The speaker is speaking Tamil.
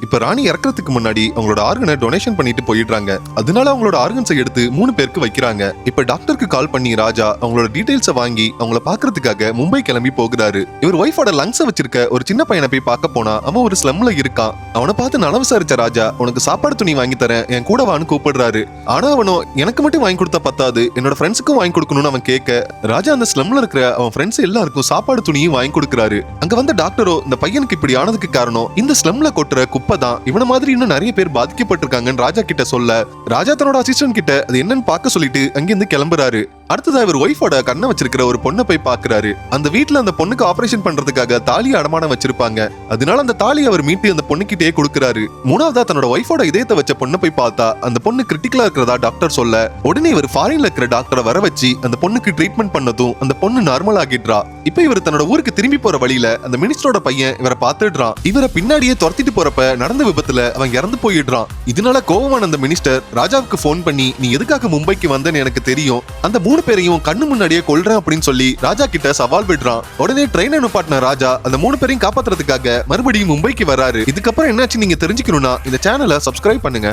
இப்ப ராணி இறக்குறதுக்கு முன்னாடி அவங்களோட ஆர்கனை டொனேஷன் பண்ணிட்டு போயிடுறாங்க. அதனால அவங்களோட ஆர்கன்ஸை எடுத்து மூணு பேருக்கு வைக்கிறாங்க. இப்ப டாக்டருக்கு கால் பண்ணி ராஜா அவங்களோட டீடைல்ஸை வாங்கி அவங்கள பாக்குறதுக்காக மும்பை கிளம்பி போகிறாரு. இவர் ஒய்ஃபோட லங்ஸை வச்சிருக்க ஒரு சின்ன பையனை போய் பார்க்க போனா அவன் ஒரு ஸ்லம்ல இருக்கான். அவனை பார்த்து நலம் விசாரிச்ச ராஜா உனக்கு சாப்பாடு துணி வாங்கி தரேன் என் கூட வான்னு கூப்பிடுறாரு. ஆனா அவனும் எனக்கு மட்டும் வாங்கி கொடுத்தா பத்தாது என்னோட ஃப்ரெண்ட்ஸுக்கும் வாங்கி கொடுக்கணும்னு அவன் கேட்க ராஜா அந்த ஸ்லம்ல இருக்கிற அவன் ஃப்ரெண்ட்ஸ் எல்லாருக்கும் சாப்பாடு துணியும் வாங்கி கொடுக்குறாரு. அங்க வந்த டாக்டரோ இந்த பையனுக்கு இப்படி ஆனதுக்கு காரணம் இந்த ஸ்லம்ல கொட்டுற இப்பதான் இவன மாதிரி இன்னும் நிறைய பேர் பாதிக்கப்பட்டிருக்காங்கன்னு ராஜா கிட்ட சொல்ல ராஜா தன்னோட அசிஸ்டன்ட் கிட்ட அது என்னன்னு பார்க்க சொல்லிட்டு அங்கிருந்து கிளம்புறாரு. அடுத்ததா இவர் ஒய்ஃபோட கண்ணை வச்சிருக்கிற ஒரு பொண்ணை போய் பாக்குறாரு அந்த வீட்ல அந்த பொண்ணுக்கு ஆபரேஷன் பண்றதுக்காக தாலியை அடமானம் வச்சிருப்பாங்க. அதனால அந்த தாலி அவர் மீட்டு அந்த பொண்ணுகிட்டயே கொடுக்குறாரு. மூணாவதா தன்னோட ஒய்ஃபோட இதயத்தை வச்ச பொண்ணை போய் பார்த்தா அந்த பொண்ணு கிரிட்டிக்கலா இருக்கிறதா டாக்டர் சொல்ல உடனே இவர் ஃபாரின்ல இருக்கிற டாக்டரை வர வச்சு அந்த பொண்ணுக்கு ட்ரீட்மெண்ட் பண்ணதும் அந்த பொண்ணு நார்மல் ஆகிடுறா. இப்ப இவர் தன்னோட ஊருக்கு திரும்பி போற வழியில அந்த மினிஸ்டரோட பையன் இவரை பார்த்துடுறான். இவரை பின்னாடியே துரத்திட்டு போறப்ப நடந்த விபத்துல அவன் இறந்து போயிடுறான். இதனால கோபமான அந்த மினிஸ்டர் ராஜாவுக்கு போன் பண்ணி நீ எதுக்காக மும்பைக்கு வந்தன்னு எனக்கு தெரியும். அந்த மூணு மூணு பேரையும் கண்ணு முன்னாடியே கொல்றேன் அப்படின்னு சொல்லி ராஜா கிட்ட சவால் விடுறான். உடனே ட்ரெயின் அனுப்பாட்டின ராஜா அந்த மூணு பேரையும் காப்பாத்துறதுக்காக மறுபடியும் மும்பைக்கு வராரு. இதுக்கப்புறம் என்னாச்சு நீங்க தெரிஞ்சுக்கணும்னா இந்த சேனலை சப்ஸ்கிரைப் பண்ணுங்க.